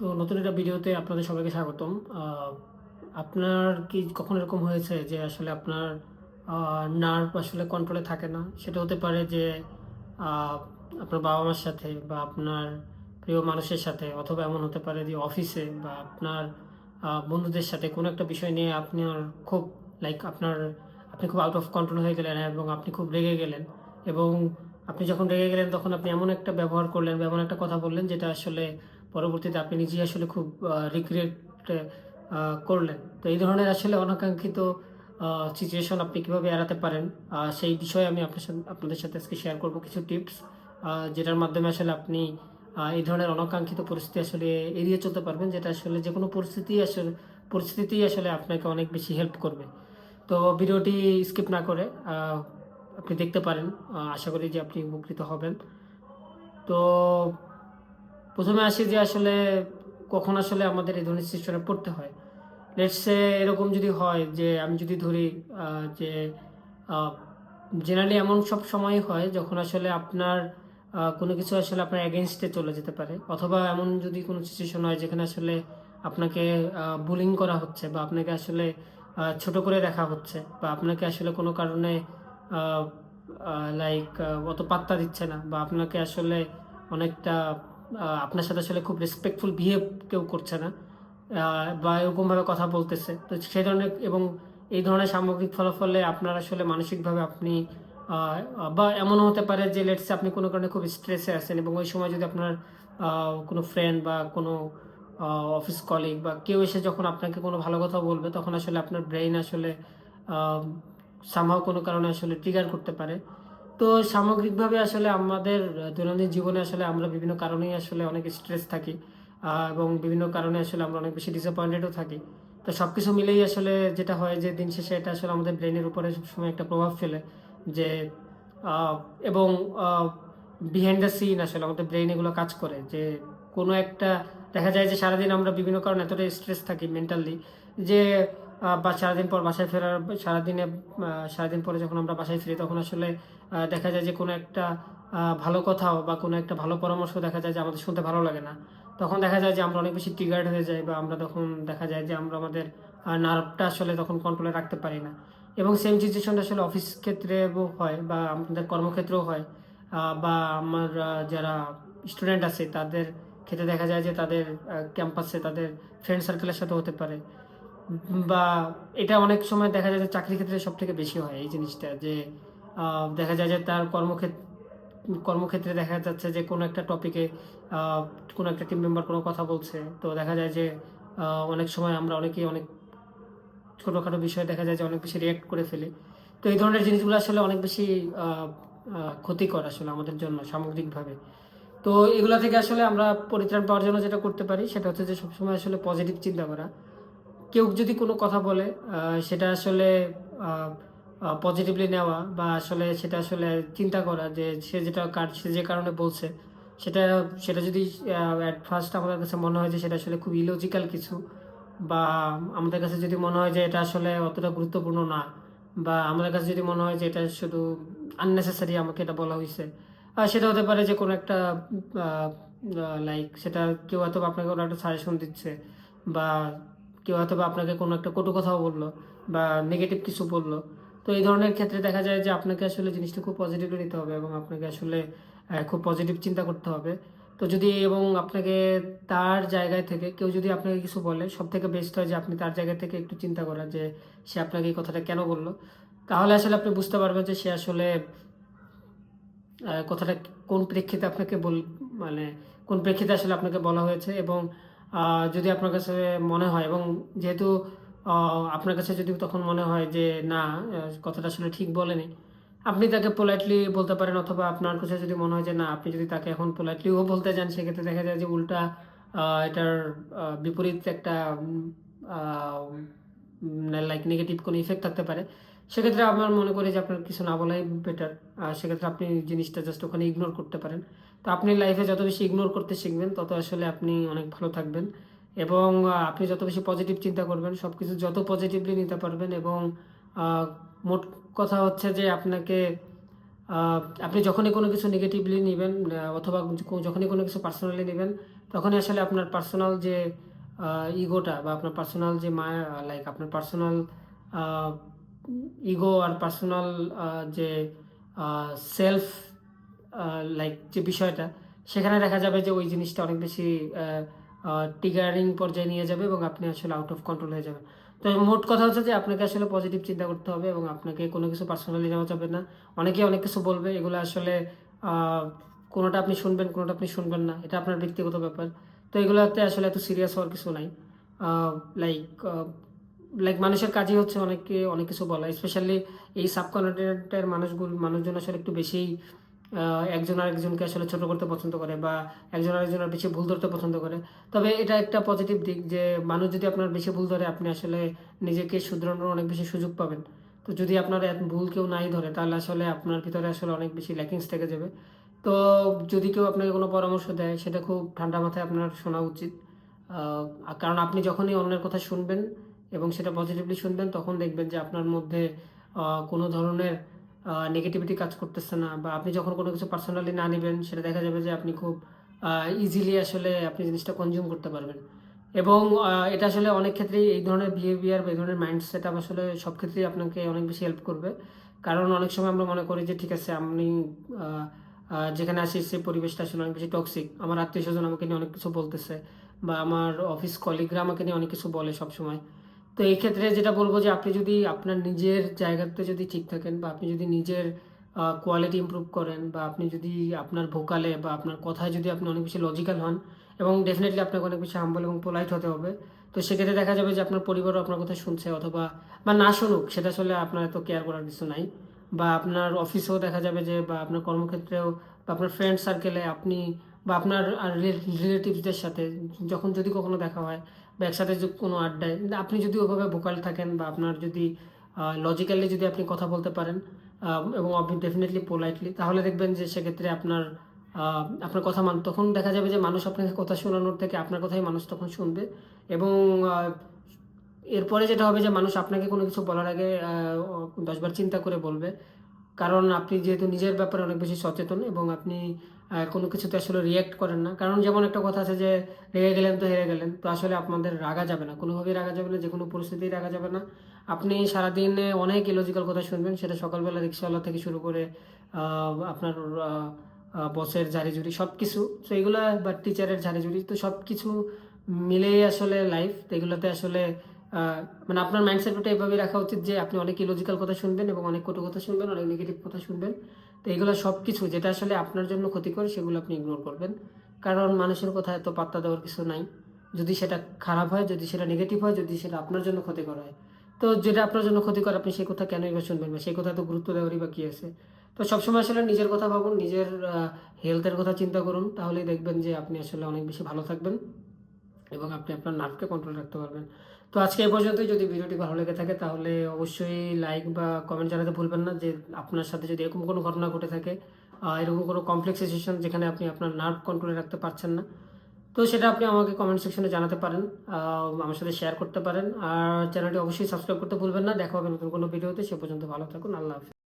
তো নতুন একটা ভিডিওতে আপনাদের সবাইকে স্বাগতম। আপনার কি কখন এরকম হয়েছে যে আসলে আপনার নার্ভ আসলে কন্ট্রোলে থাকে না? সেটা হতে পারে যে আপনার বাবা মার সাথে বা আপনার প্রিয় মানুষের সাথে, অথবা এমন হতে পারে যে অফিসে বা আপনার বন্ধুদের সাথে কোনো একটা বিষয় নিয়ে আপনার খুব লাইক আপনার, আপনি খুব আউট অফ কন্ট্রোল হয়ে গেলেন এবং আপনি খুব রেগে গেলেন। এবং আপনি যখন রেগে গেলেন, তখন আপনি এমন একটা ব্যবহার করলেন, বা এমন একটা কথা বললেন, যেটা আসলে পরবর্তীতে আপনি নিজেই আসলে খুব রিগ্রেট করলেন। তো এই ধরনের আসলে অনাকাঙ্ক্ষিত সিচুয়েশন আপনি কীভাবে এড়াতে পারেন সেই বিষয়ে আমি আপনার সাথে, আপনাদের সাথে আজকে শেয়ার করব কিছু টিপস যেটার মাধ্যমে আসলে আপনি এই ধরনের অনাকাঙ্ক্ষিত পরিস্থিতি আসলে এড়িয়ে চলতে পারবেন, যেটা আসলে যে কোনো পরিস্থিতি আসলে পরিস্থিতিই আসলে আপনাকে অনেক বেশি হেল্প করবে। তো ভিডিওটি স্কিপ না করে আপনি দেখতে পারেন আশা করি যে আপনি উপকৃত হবেন। তো প্রথমে আসি যে আসলে কখন আসলে আমাদের এই ধরনের সিচুয়েশনে পড়তে হয়। লেটসে এরকম যদি হয় যে আমি যদি ধরি যে জেনারেলি এমন সব সময় হয় যখন আসলে আপনার কোনো কিছু আসলে আপনার এগেনস্টে চলে যেতে পারে। অথবা এমন যদি কোনো সিচুয়েশন হয় যেখানে আসলে আপনাকে বুলিং করা হচ্ছে বা আপনাকে আসলে ছোট করে দেখা হচ্ছে বা আপনাকে আসলে কোনো কারণে লাইক অত পাত্তা দিচ্ছে না বা আপনাকে আসলে অনেকটা আপনার সাথে আসলে খুব রেসপেক্টফুল বিহেভ কেউ করছে না বা এরকমভাবে কথা বলতেছে। তো সেই ধরনের এবং এই ধরনের সামগ্রিক ফলাফলে আপনার আসলে মানসিকভাবে আপনি বা এমনও হতে পারে যে লেটসে আপনি কোনো কারণে খুব স্ট্রেসে আছেন এবং ওই সময় যদি আপনার কোনো ফ্রেন্ড বা কোনো অফিস কলিগ বা কেউ এসে যখন আপনাকে কোনো ভালো কথা বলবে, তখন আসলে আপনার ব্রেইন আসলে সামহাও কোনো কারণে আসলে ট্রিগার করতে পারে। তো সামগ্রিকভাবে আসলে আমাদের দৈনন্দিন জীবনে আসলে আমরা বিভিন্ন কারণেই আসলে অনেক স্ট্রেস থাকি এবং বিভিন্ন কারণে আসলে আমরা অনেক বেশি ডিসঅ্যাপয়েন্টেডও থাকি। তো সব কিছু মিলেই আসলে যেটা হয় যে, দিন শেষে এটা আসলে আমাদের ব্রেনের উপরে সবসময় একটা প্রভাব ফেলে যে এবং বিহাইন্ড দ্য সিন আসলে আমাদের ব্রেন এগুলো কাজ করে যে, কোনো একটা, দেখা যায় যে সারাদিন আমরা বিভিন্ন কারণে এতটা স্ট্রেস থাকি মেন্টালি যে বা সারাদিন পর বাসায় ফেরার, সারাদিনে সারাদিন পরে যখন আমরা বাসায় ফিরি তখন আসলে দেখা যায় যে কোনো একটা ভালো কথাও বা কোনো একটা ভালো পরামর্শ দেখা যায় যে আমাদের শুনতে ভালো লাগে না। তখন দেখা যায় যে আমরা অনেক বেশি ট্রিগার্ড হয়ে যাই বা আমরা তখন দেখা যায় যে আমরা আমাদের নার্ভটা আসলে তখন কন্ট্রোলে রাখতে পারি না। এবং সেম সিচুয়েশনটা আসলে অফিস ক্ষেত্রেও হয় বা আমাদের কর্মক্ষেত্রেও হয়। বা আমার যারা স্টুডেন্ট আছে তাদের ক্ষেত্রে দেখা যায় যে তাদের ক্যাম্পাসে তাদের ফ্রেন্ড সার্কেলের সাথে হতে পারে। বা এটা অনেক সময় দেখা যায় যে চাকরি ক্ষেত্রে সব থেকে বেশি হয় এই জিনিসটা যে দেখা যায় যে তার কর্মক্ষেত্রে কর্মক্ষেত্রে দেখা যাচ্ছে যে কোনো একটা টপিকে কোনো একটা টিম মেম্বার কোনো কথা বলছে। তো দেখা যায় যে অনেক সময় আমরা অনেকেই অনেক ছোটোখাটো বিষয়ে দেখা যায় যে অনেক বেশি রিয়াক্ট করে ফেলি। তো এই ধরনের জিনিসগুলো আসলে অনেক বেশি ক্ষতিকর আসলে আমাদের জন্য সামগ্রিকভাবে। তো এগুলো থেকে আসলে আমরা পরিত্রাণ পাওয়ার জন্য যেটা করতে পারি সেটা হচ্ছে যে সবসময় আসলে পজিটিভ চিন্তা করা কেউ যদি কোনো কথা বলে সেটা আসলে পজিটিভলি নেওয়া বা আসলে সেটা আসলে চিন্তা করা যে সে যেটা সে যে কারণে বলছে, সেটা সেটা যদি অ্যাট ফার্স্ট আমাদের কাছে মনে হয় যে সেটা আসলে খুব ইলজিক্যাল কিছু বা আমাদের কাছে যদি মনে হয় যে এটা আসলে অতটা গুরুত্বপূর্ণ না বা আমাদের কাছে যদি মনে হয় যে এটা শুধু আননেসেসারি আমাকে এটা বলা হয়েছে আর সেটা হতে পারে যে কোনো একটা লাইক সেটা কেউ হয়তো আপনাকে কোনো একটা সাজেশন দিচ্ছে বা কেউ হয়তো বা আপনাকে কোনো একটা কটু কথাও বলল বা নেগেটিভ কিছু বলল। তো এই ধরনের ক্ষেত্রে দেখা যায় যে আপনাকে আসলে জিনিসটা খুব পজিটিভলি নিতে হবে এবং আপনাকে আসলে খুব পজিটিভ চিন্তা করতে হবে। তো যদি এবং আপনাকে তার জায়গায় থেকে কেউ যদি আপনাকে কিছু বলে সব থেকে বেস্ট হয় যে আপনি তার জায়গা থেকে একটু চিন্তা করা যে সে আপনাকে এই কথাটা কেন বলল। তাহলে আসলে আপনি বুঝতে পারবেন যে সে আসলে কথাটা কোন প্রেক্ষিতে আপনাকে বল মানে কোন প্রেক্ষিতে আসলে আপনাকে বলা হয়েছে এবং যদি আপনার কাছে মনে হয় এবং যেহেতু আপনার কাছে যদি তখন মনে হয় যে না কথাটা আসলে ঠিক বলেনি, আপনি তাকে পোলাইটলি বলতে পারেন অথবা আপনার কাছে যদি মনে হয় যে না, আপনি যদি তাকে এখন পোলাইটলিও বলতে যান, সেক্ষেত্রে দেখা যায় যে উল্টা এটার বিপরীত একটা লাইক নেগেটিভ কোনো ইফেক্ট থাকতে পারে। সেক্ষেত্রে আমার মনে করি যে আপনার কিছু না বলাই বেটার সেক্ষেত্রে আপনি জিনিসটা জাস্ট ওখানে ইগনোর করতে পারেন। তো আপনি লাইফে যত বেশি ইগনোর করতে শিখবেন, তত আসলে আপনি অনেক ভালো থাকবেন। এবং আপনি যত বেশি পজিটিভ চিন্তা করবেন সব কিছু যত পজিটিভলি নিতে পারবেন এবং মোট কথা হচ্ছে যে আপনাকে আপনি যখনই কোনো কিছু নেগেটিভলি নেবেন অথবা যখনই কোনো কিছু পার্সোনালি নেবেন, তখনই আসলে আপনার পার্সোনাল যে ইগোটা বা আপনার পার্সোনাল যে মায়া লাইক আপনার পার্সোনাল ইগো আর পার্সোনাল যে সেলফ লাইক যে বিষয়টা, সেখানে দেখা যাবে যে ওই জিনিসটা অনেক বেশি টিগারিং পর্যায়ে নিয়ে যাবে এবং আপনি আসলে আউট অফ কন্ট্রোল হয়ে যাবেন। তো মোট কথা হচ্ছে যে আপনাকে আসলে পজিটিভ চিন্তা করতে হবে এবং আপনাকে কোনো কিছু পার্সোনালি নেওয়া যাবে না। অনেকে অনেক কিছু বলবে, এগুলো আসলে কোনোটা আপনি শুনবেন, কোনোটা আপনি শুনবেন না। এটা আপনার ব্যক্তিগত ব্যাপার। তো এগুলোতে আসলে এত সিরিয়াস হওয়ার কিছু নাই। লাইক লাইক মানুষের কাজই হচ্ছে অনেকে অনেক কিছু বলা। স্পেশালি এই সাবকন্টিনেন্টের মানুষগুলো, মানুষজন আসলে একটু বেশি একজন আরেকজনকে আসলে ছোট করতে পছন্দ করে বা একজন আরেকজনের বেশি ভুল ধরতে পছন্দ করে। তবে এটা একটা পজিটিভ দিক যে মানুষ যদি আপনার বেশি ভুল ধরে, আপনি আসলে নিজেকে শুধরানোর অনেক বেশি সুযোগ পাবেন। তো যদি আপনার ভুল কেউ নাই ধরে, তাহলে আসলে আপনার ভিতরে আসলে অনেক বেশি ল্যাকিংস থেকে যাবে। তো যদি কেউ আপনাকে কোনো পরামর্শ দেয়, সেটা খুব ঠান্ডা মাথায় আপনার শোনা উচিত। কারণ আপনি যখনই অন্যের কথা শুনবেন এবং সেটা পজিটিভলি শুনবেন, তখন দেখবেন যে আপনার মধ্যে কোনো ধরনের নেগেটিভিটি কাজ করতেছে না বা আপনি যখন কোনো কিছু পার্সোনালি না নেবেন, সেটা দেখা যাবে যে আপনি খুব ইজিলি আসলে আপনি জিনিসটা কনজিউম করতে পারবেন। এবং এটা আসলে অনেক ক্ষেত্রেই এই ধরনের বিহেভিয়ার বা এই ধরনের মাইন্ড সেট আপ আসলে সব ক্ষেত্রেই আপনাকে অনেক বেশি হেল্প করবে। কারণ অনেক সময় আমরা মনে করি যে, ঠিক আছে, আমি যেখানে আসি সেই পরিবেশটা আসলে অনেক বেশি টক্সিক আমার আত্মীয় স্বজন আমাকে নিয়ে অনেক কিছু বলতেছে বা আমার অফিস কলিগরা আমাকে নিয়ে অনেক কিছু বলে সব সময় তো এই ক্ষেত্রে যেটা বলব যে আপনি যদি আপনার নিজের জায়গাতে যদি ঠিক থাকেন বা আপনি যদি নিজের কোয়ালিটি ইমপ্রুভ করেন বা আপনি যদি আপনার ভোকালে বা আপনার কথায় যদি আপনি অনেক বেশি লজিক্যাল হন এবং ডেফিনেটলি আপনাকে অনেক বেশি হাম্বল এবং পোলাইট হতে হবে, তো সেক্ষেত্রে দেখা যাবে যে আপনার পরিবারও আপনার কথা শুনছে অথবা, বা না শুনুক সেটা আসলে আপনার এত কেয়ার করার কিছু নাই বা আপনার অফিসেও দেখা যাবে যে বা আপনার কর্মক্ষেত্রেও বা আপনার ফ্রেন্ড সার্কেলে আপনি বা আপনার রিলেটিভসদের সাথে, যখন যদি কখনো দেখা হয়, বা একসাথে কোনো আড্ডায়, আপনি যদি ওভাবে ভোকাল থাকেন বা আপনার যদি লজিক্যালি যদি আপনি কথা বলতে পারেন এবং আপনি ডেফিনেটলি পোলাইটলি তাহলে দেখবেন যে সেক্ষেত্রে আপনার আপনার কথা মান, তখন দেখা যাবে যে মানুষ আপনাকে কথা শোনানোর থেকে আপনার কথাই মানুষ তখন শুনবে। এবং এরপরে যেটা হবে যে মানুষ আপনাকে কোনো কিছু বলার আগে দশবার চিন্তা করে বলবে। কারণ আপনি যেহেতু নিজের ব্যাপারে অনেক বেশি সচেতন এবং আপনি কোনো কিছুতে আসলে রিয়্যাক্ট করেন না। কারণ যেমন একটা কথা আছে যে, রেগে গেলেন তো হেরে গেলেন, তো আসলে আপনাদের রাগা যাবে না। কোনোভাবেই রাগা যাবে না, যে কোনো পরিস্থিতিই রাগা যাবে না। আপনি সারাদিনে অনেক ইলজিক্যাল কথা শুনবেন, সেটা সকালবেলা রিক্সাওয়ালা থেকে শুরু করে আপনার বসের ঝাড়িঝুড়ি সব কিছু তো এগুলো বা টিচারের ঝাড়িঝুড়ি, তো সব কিছু মিলেই আসলে লাইফ এগুলোতে আসলে মানে আপনার মাইন্ডসেটটা এভাবে রাখা উচিত যে, আপনি অনেক ইলজিক্যাল কথা শুনবেন এবং অনেক কটু কথা শুনবেন, অনেক নেগেটিভ কথা শুনবেন। তো এগুলো সব কিছু যেটা আসলে আপনার জন্য ক্ষতিকর, সেগুলো আপনি ইগনোর করবেন। কারণ মানুষের কথা এত পাত্তা দেওয়ার কিছু নাই। যদি সেটা খারাপ হয়, যদি সেটা নেগেটিভ হয়, যদি সেটা আপনার জন্য ক্ষতিকর হয়। তো যেটা আপনার জন্য ক্ষতিকর, আপনি সেই কথা কেন এবার শুনবেন বা সেই কথা তো গুরুত্ব দেওয়ারই বা কী আছে? তো সবসময় আসলে নিজের কথা ভাবুন, নিজের হেলথের কথা চিন্তা করুন। তাহলেই দেখবেন যে আপনি আসলে অনেক বেশি ভালো থাকবেন এবং আপনি আপনার নার্ভকে কন্ট্রোল রাখতে পারবেন। তো আজকে এই পর্যন্তই। যদি ভিডিওটি ভালো লেগে থাকে, তাহলে অবশ্যই লাইক বা কমেন্ট জানাতে ভুলবেন না যে আপনার সাথে যদি এরকম কোনো ঘটনা ঘটে থাকে এরকম কোনো কমপ্লেক্স সিচুয়েশন যেখানে আপনি আপনার নার্ভ কন্ট্রোলে রাখতে পারছেন না, তো সেটা আপনি আমাকে কমেন্ট সেকশনে জানাতে পারেন আমার সাথে শেয়ার করতে পারেন, আর চ্যানেলটি অবশ্যই সাবস্ক্রাইব করতে ভুলবেন না। দেখা হবে নতুন কোনো ভিডিওতে সে পর্যন্ত ভালো থাকুন। আল্লাহ হাফিজ।